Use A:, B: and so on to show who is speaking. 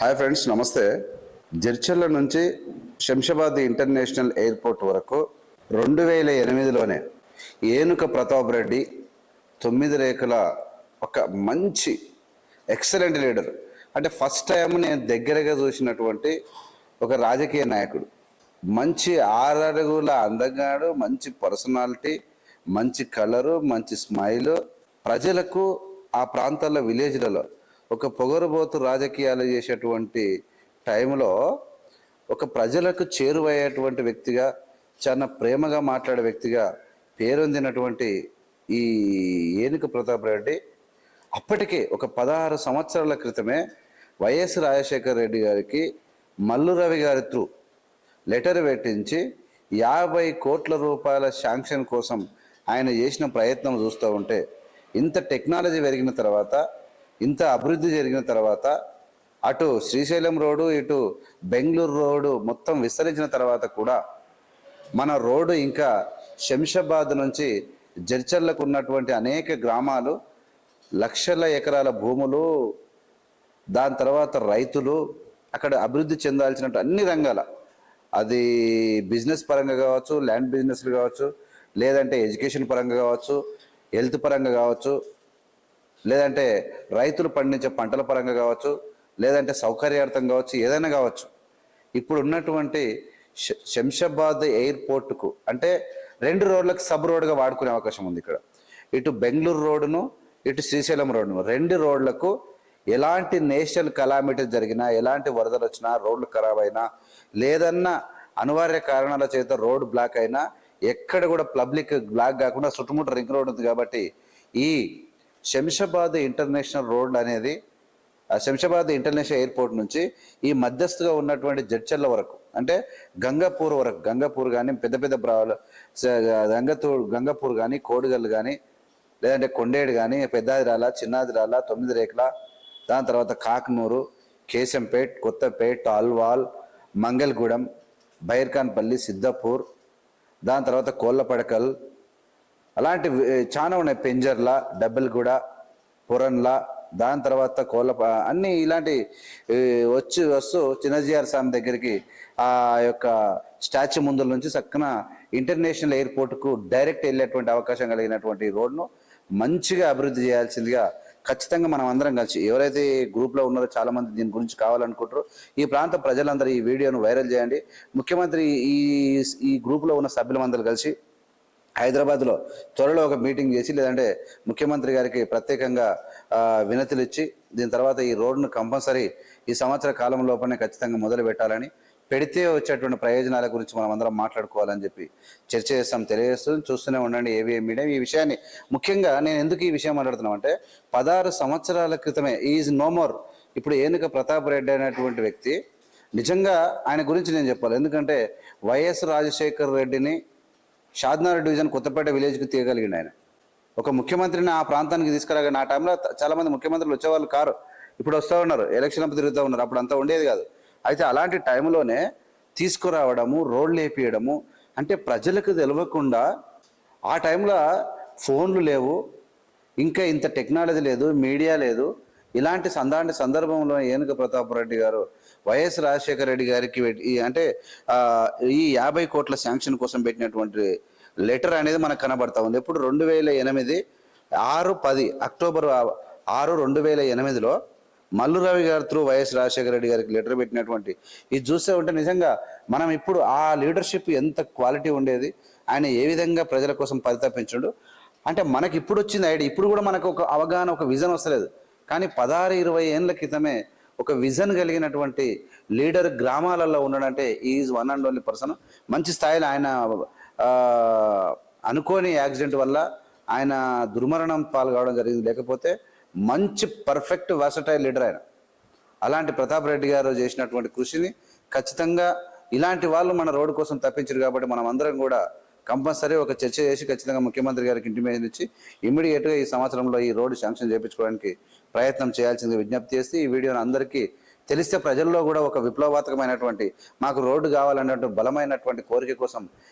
A: Hi friends నమస్తే. జడ్చర్ల నుంచి Shamshabad international airport వరకు రెండు వేల ఎనిమిదిలోనే ఏనుక ప్రతాప్ రెడ్డి తొమ్మిది రేకుల ఒక మంచి ఎక్సలెంట్ లీడర్ అంటే ఫస్ట్ టైం నేను దగ్గరగా చూసినటువంటి ఒక రాజకీయ నాయకుడు. మంచి ఆరడుగుల అందగాడు మంచి పర్సనాలిటీ మంచి కలరు మంచి స్మైలు ప్రజలకు ఆ ప్రాంతాల్లో విలేజ్లలో ఒక పొగరుబోతు రాజకీయాలు చేసేటువంటి టైంలో ఒక ప్రజలకు చేరువయ్యేటువంటి వ్యక్తిగా చాలా ప్రేమగా మాట్లాడే వ్యక్తిగా పేరొందినటువంటి ఈ ఏనుక ప్రతాప్ రెడ్డి అప్పటికే ఒక పదహారు సంవత్సరాల క్రితమే వైఎస్ రాజశేఖర్ రెడ్డి గారికి మల్లు రవి గారి త్రూ లెటర్ పెట్టించి యాభై కోట్ల రూపాయల శాంక్షన్ కోసం ఆయన చేసిన ప్రయత్నం చూస్తూ ఉంటే ఇంత టెక్నాలజీ పెరిగిన తర్వాత ఇంత అభివృద్ధి జరిగిన తర్వాత అటు శ్రీశైలం రోడ్డు ఇటు బెంగళూరు రోడ్డు మొత్తం విస్తరించిన తర్వాత కూడా మన రోడ్డు ఇంకా శంషాబాద్ నుంచి జడ్చర్లకు ఉన్నటువంటి అనేక గ్రామాలు లక్షల ఎకరాల భూములు దాని తర్వాత రైతులు అక్కడ అభివృద్ధి చెందాల్సిన అన్ని రంగాల. అది బిజినెస్ పరంగా కావచ్చు ల్యాండ్ బిజినెస్లు కావచ్చు లేదంటే ఎడ్యుకేషన్ పరంగా కావచ్చు హెల్త్ పరంగా కావచ్చు లేదంటే రైతులు పండించే పంటల పరంగా కావచ్చు లేదంటే సౌకర్యార్థం కావచ్చు ఏదైనా కావచ్చు. ఇప్పుడు ఉన్నటువంటి శంషాబాద్ ఎయిర్పోర్ట్కు అంటే రెండు రోడ్లకు సబ్ రోడ్గా వాడుకునే అవకాశం ఉంది ఇక్కడ. ఇటు బెంగళూరు రోడ్డును ఇటు శ్రీశైలం రోడ్డును. రెండు రోడ్లకు ఎలాంటి నేషనల్ కలామిటీ జరిగినా ఎలాంటి వరదలు వచ్చినా రోడ్లు ఖరాబ్ అయినా లేదన్నా అనివార్య కారణాల చేత రోడ్ బ్లాక్ అయినా ఎక్కడ కూడా పబ్లిక్ బ్లాక్ కాకుండా చుట్టుముట్టు రింగ్ రోడ్ ఉంది కాబట్టి ఈ శంషాబాద్ ఇంటర్నేషనల్ రోడ్ అనేది ఆ శంషాబాద్ ఇంటర్నేషనల్ ఎయిర్పోర్ట్ నుంచి ఈ మధ్యస్థుగా ఉన్నటువంటి జడ్చర్ల వరకు అంటే గంగాపూర్ వరకు గంగాపూర్ కానీ పెద్ద పెద్ద బ్రాలు గంగతూ గంగాపూర్ కానీ కోడిగల్లు కానీ లేదంటే కొండేడు కానీ పెద్దాదిరాల చిన్నాదిరాల తొమ్మిది రేకుల దాని తర్వాత కాకనూరు కేశంపేట్ కొత్తపేట్ అల్వాల్ మంగళగూడెం బైర్ఖాన్పల్లి సిద్దపూర్ దాని తర్వాత కోళ్ళపడకల్ అలాంటి చాలా ఉన్నాయి. పెంజర్ల డబ్బెలగూడ పురన్ల దాని తర్వాత కోళ్ళ అన్ని ఇలాంటి వచ్చి వస్తూ చిన్నజీఆర్ స్వామి దగ్గరికి ఆ యొక్క స్టాచ్యూ ముందుల నుంచి చక్కన ఇంటర్నేషనల్ ఎయిర్పోర్ట్కు డైరెక్ట్ వెళ్ళేటువంటి అవకాశం కలిగినటువంటి రోడ్ను మంచిగా అభివృద్ధి చేయాల్సిందిగా ఖచ్చితంగా మనం అందరం కలిసి ఎవరైతే గ్రూప్లో ఉన్నారో చాలా మంది దీని గురించి కావాలనుకుంటారో ఈ ప్రాంత ప్రజలందరూ ఈ వీడియోను వైరల్ చేయండి. ముఖ్యమంత్రి ఈ ఈ గ్రూప్లో ఉన్న సభ్యులందరూ కలిసి హైదరాబాద్లో త్వరలో ఒక మీటింగ్ చేసి లేదంటే ముఖ్యమంత్రి గారికి ప్రత్యేకంగా వినతులు ఇచ్చి దీని తర్వాత ఈ రోడ్డును కంపల్సరీ ఈ సంవత్సర కాలం లోపలనే ఖచ్చితంగా మొదలు పెట్టాలని పెడితే వచ్చేటువంటి ప్రయోజనాల గురించి మనం అందరం మాట్లాడుకోవాలని చెప్పి చర్చ చేస్తాం తెలియజేస్తూ చూస్తూనే ఉండండి ఏవిఏ మీడియా. ఈ విషయాన్ని ముఖ్యంగా నేను ఎందుకు ఈ విషయం మాట్లాడుతున్నామంటే పదహారు సంవత్సరాల క్రితమే ఈజ్ నో మోర్. ఇప్పుడు ఏనుక ప్రతాప్ రెడ్డి అనేటువంటి వ్యక్తి నిజంగా ఆయన గురించి నేను చెప్పాలి. ఎందుకంటే వైఎస్ రాజశేఖర్ రెడ్డిని షాద్నగర్ డివిజన్ కొత్తపేట విలేజ్కి తీయగలిగిండు ఆయన. ఒక ముఖ్యమంత్రిని ఆ ప్రాంతానికి తీసుకురాగా ఆ టైంలో చాలామంది ముఖ్యమంత్రులు వచ్చేవాళ్ళు కారు. ఇప్పుడు వస్తూ ఉన్నారు ఎలక్షన్ అప్పుడు తిరుగుతూ ఉన్నారు అప్పుడు అంతా ఉండేది కాదు. అయితే అలాంటి టైంలోనే తీసుకురావడము రోడ్లు వేపియడము అంటే ప్రజలకు తెలియకుండా ఆ టైంలో ఫోన్లు లేవు ఇంకా ఇంత టెక్నాలజీ లేదు మీడియా లేదు. ఇలాంటి సందాంటి సందర్భంలో ఏనుక ప్రతాప్ రెడ్డి గారు వైఎస్ రాజశేఖర రెడ్డి గారికి అంటే ఈ యాభై కోట్ల శాంక్షన్ కోసం పెట్టినటువంటి లెటర్ అనేది మనకు కనబడతా ఉంది. ఇప్పుడు రెండు వేల ఎనిమిది ఆరు పది అక్టోబర్ ఆరు రెండు వేల ఎనిమిదిలో మల్లు రవి గారు త్రూ వైఎస్ రాజశేఖర రెడ్డి గారికి లెటర్ పెట్టినటువంటి ఇది చూస్తే ఉంటే నిజంగా మనం ఇప్పుడు ఆ లీడర్షిప్ ఎంత క్వాలిటీ ఉండేది ఆయన ఏ విధంగా ప్రజల కోసం పరితపించడు. అంటే మనకి ఇప్పుడు వచ్చింది ఐడియా ఇప్పుడు కూడా మనకు ఒక అవగాహన ఒక విజన్ వస్తలేదు. కానీ పదహారు ఇరవై ఏళ్ళ క్రితమే ఒక విజన్ కలిగినటువంటి లీడర్ గ్రామాలలో ఉండడంటే is one and only person మంచి స్థాయిలో ఆయన అనుకోని యాక్సిడెంట్ వల్ల ఆయన దుర్మరణం పాల్గొవడం జరిగింది. లేకపోతే మంచి పర్ఫెక్ట్ వర్సటైల్ లీడర్ ఆయన. అలాంటి ప్రతాప్ రెడ్డి గారు చేసినటువంటి కృషిని ఖచ్చితంగా ఇలాంటి వాళ్ళు మన రోడ్డు కోసం తప్పించారు కాబట్టి మనం అందరం కూడా కంపల్సరీ ఒక చర్చ చేసి ఖచ్చితంగా ముఖ్యమంత్రి గారికి ఇంటిమేషన్ ఇచ్చి ఇమ్మీడియట్గా ఈ సంవత్సరంలో ఈ రోడ్డు శాంక్షన్ చేయించుకోవడానికి ప్రయత్నం చేయాల్సింది విజ్ఞప్తి చేస్తే ఈ వీడియోను అందరికీ తెలిస్తే ప్రజల్లో కూడా ఒక విప్లవాత్మకమైనటువంటి మాకు రోడ్డు కావాలన్నటువంటి బలమైనటువంటి కోరిక కోసం